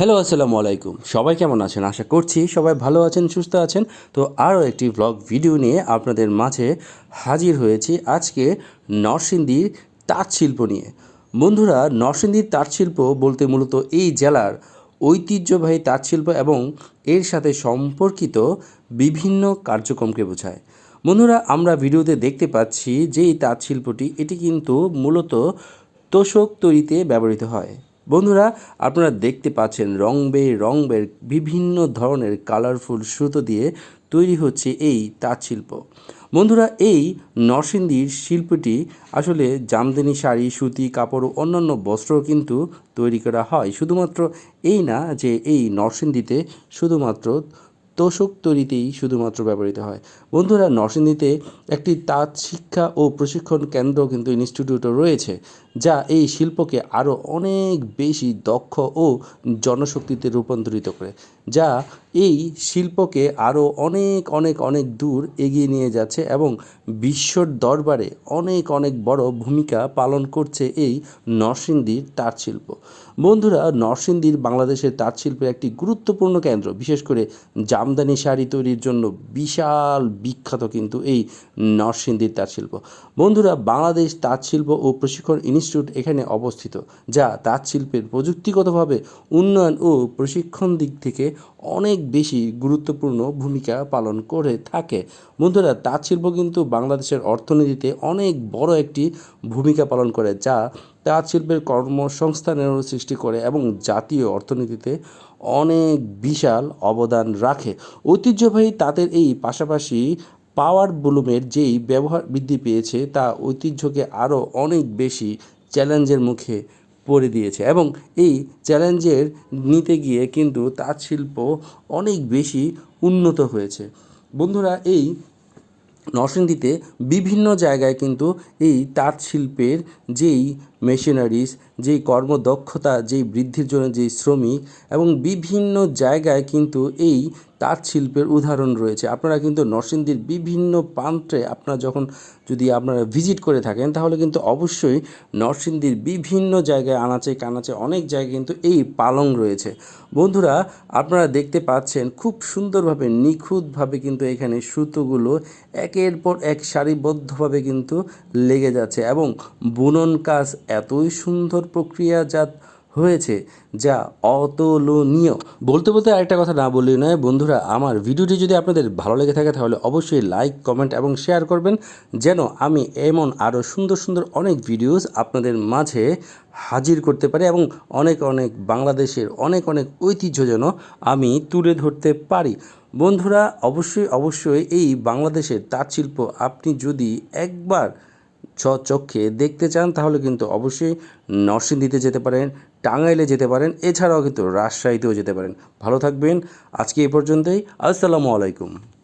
Hello আসসালামু আলাইকুম। সবাই কেমন আছেন? আশা করছি সবাই ভালো আছেন, সুস্থ আছেন। তো আরও একটি ব্লগ ভিডিও নিয়ে আপনাদের মাঝে হাজির হয়েছি আজকে নরসিংদীর তাঁত শিল্প নিয়ে। বন্ধুরা, নরসিংদীর তাঁত শিল্প বলতে মূলত এই জেলার ঐতিহ্যবাহী তাঁত শিল্প এবং এর সাথে সম্পর্কিত বিভিন্ন কার্যক্রমকে বোঝায়। বন্ধুরা, আমরা ভিডিওতে দেখতে পাচ্ছি যে এই তাঁত শিল্পটি, এটি কিন্তু মূলত তোষক তৈরিতে ব্যবহৃত হয়। বন্ধুরা, আপনারা দেখতে পাচ্ছেন রং বে রং বের বিভিন্ন ধরনের কালারফুল সুতো দিয়ে তৈরি হচ্ছে এই তাঁত শিল্প। বন্ধুরা, এই নরসিংদীর শিল্পটি আসলে জামদানি শাড়ি, সুতি, কাপড় ও অন্যান্য বস্ত্র কিন্তু তৈরি করা হয়। শুধুমাত্র এই না যে এই নরসিংদীতে শুধুমাত্র তোষক তৈরিতেই শুধুমাত্র ব্যবহৃত হয়। বন্ধুরা, নরসিংদীতে একটি তাঁত শিক্ষা ও প্রশিক্ষণ কেন্দ্র কিন্তু ইনস্টিটিউটও রয়েছে, যা এই শিল্পকে আরও অনেক বেশি দক্ষ ও জনশক্তিতে রূপান্তরিত করে। যা এই শিল্পকে আরও অনেক অনেক অনেক দূর এগিয়ে নিয়ে যাচ্ছে এবং বিশ্বর দরবারে অনেক অনেক বড় ভূমিকা পালন করছে এই নরসিংদীর তাঁত শিল্প। বন্ধুরা, নরসিংদীর বাংলাদেশের তাঁত শিল্পের একটি গুরুত্বপূর্ণ কেন্দ্র, বিশেষ করে জামদানি শাড়ি তৈরির জন্য বিশাল, বিখ্যাত কিন্তু এই নরসিংদীর তাঁত শিল্প। বন্ধুরা, বাংলাদেশ তাঁত শিল্প ও প্রশিক্ষণ ইনস্টিটিউট এখানে অবস্থিত, যা তাঁত শিল্পের প্রযুক্তিগতভাবে উন্নয়ন ও প্রশিক্ষণ দিক থেকে অনেক বেশি গুরুত্বপূর্ণ ভূমিকা পালন করে থাকে। বন্ধুরা, তাঁত শিল্প কিন্তু বাংলাদেশের অর্থনীতিতে অনেক বড় একটি ভূমিকা পালন করে, যা তাঁত শিল্পের কর্মসংস্থানেরও সৃষ্টি করে এবং জাতীয় অর্থনীতিতে অনেক বিশাল অবদান রাখে। ঐতিহ্যবাহী তাঁতের এই পাশাপাশি পাওয়ার বুলুমের যেই ব্যবহার বৃদ্ধি পেয়েছে, তা ঐতিহ্যকে আরও অনেক বেশি চ্যালেঞ্জের মুখে পড়ে দিয়েছে। এবং এই চ্যালেঞ্জের নিতে গিয়ে কিন্তু তাঁত শিল্প অনেক বেশি উন্নত হয়েছে। বন্ধুরা, এই নরসিংদীতে বিভিন্ন জায়গায় কিন্তু এই তাঁত শিল্পের যেই মেশিনারিজ যেই কর্মদক্ষতা, যেই বৃদ্ধির জন্য যেই শ্রমিক এবং বিভিন্ন জায়গায় কিন্তু এই তাঁত শিল্পের উদাহরণ রয়েছে। আপনারা কিন্তু নরসিংদীর বিভিন্ন প্রান্তে আপনারা যখন যদি আপনারা ভিজিট করে থাকেন, তাহলে কিন্তু অবশ্যই নরসিংদীর বিভিন্ন জায়গায় আনাচে কানাচে অনেক জায়গায় কিন্তু এই পালং রয়েছে। বন্ধুরা, আপনারা দেখতে পাচ্ছেন খুব সুন্দরভাবে, নিখুঁতভাবে কিন্তু এখানে সুতোগুলো একের পর এক সারিবদ্ধভাবে কিন্তু লেগে যাচ্ছে এবং বুনন কাজ এতই সুন্দর প্রক্রিয়াজাত হয়েছে, যা অতুলনীয়। বলতে বলতে আরেকটা কথা না বললেই নয়, বন্ধুরা, আমার ভিডিওটি যদি আপনাদের ভালো লেগে থাকে, তাহলে অবশ্যই লাইক, কমেন্ট এবং শেয়ার করবেন, যেন আমি এমন আরও সুন্দর সুন্দর অনেক ভিডিওস আপনাদের মাঝে হাজির করতে পারি এবং অনেক অনেক বাংলাদেশের অনেক অনেক ঐতিহ্য যেন আমি তুলে ধরতে পারি। বন্ধুরা, অবশ্যই অবশ্যই এই বাংলাদেশের তাঁত শিল্প আপনি যদি একবার চক্ষে দেখতে চান, তাহলে কিন্তু অবশ্যই নরসিংদীতে যেতে পারেন, টাঙ্গাইলে যেতে পারেন, এছাড়াও কিন্তু রাজশাহীতেও যেতে পারেন। ভালো থাকবেন, আজকে এ পর্যন্তই, আসসালামু আলাইকুম।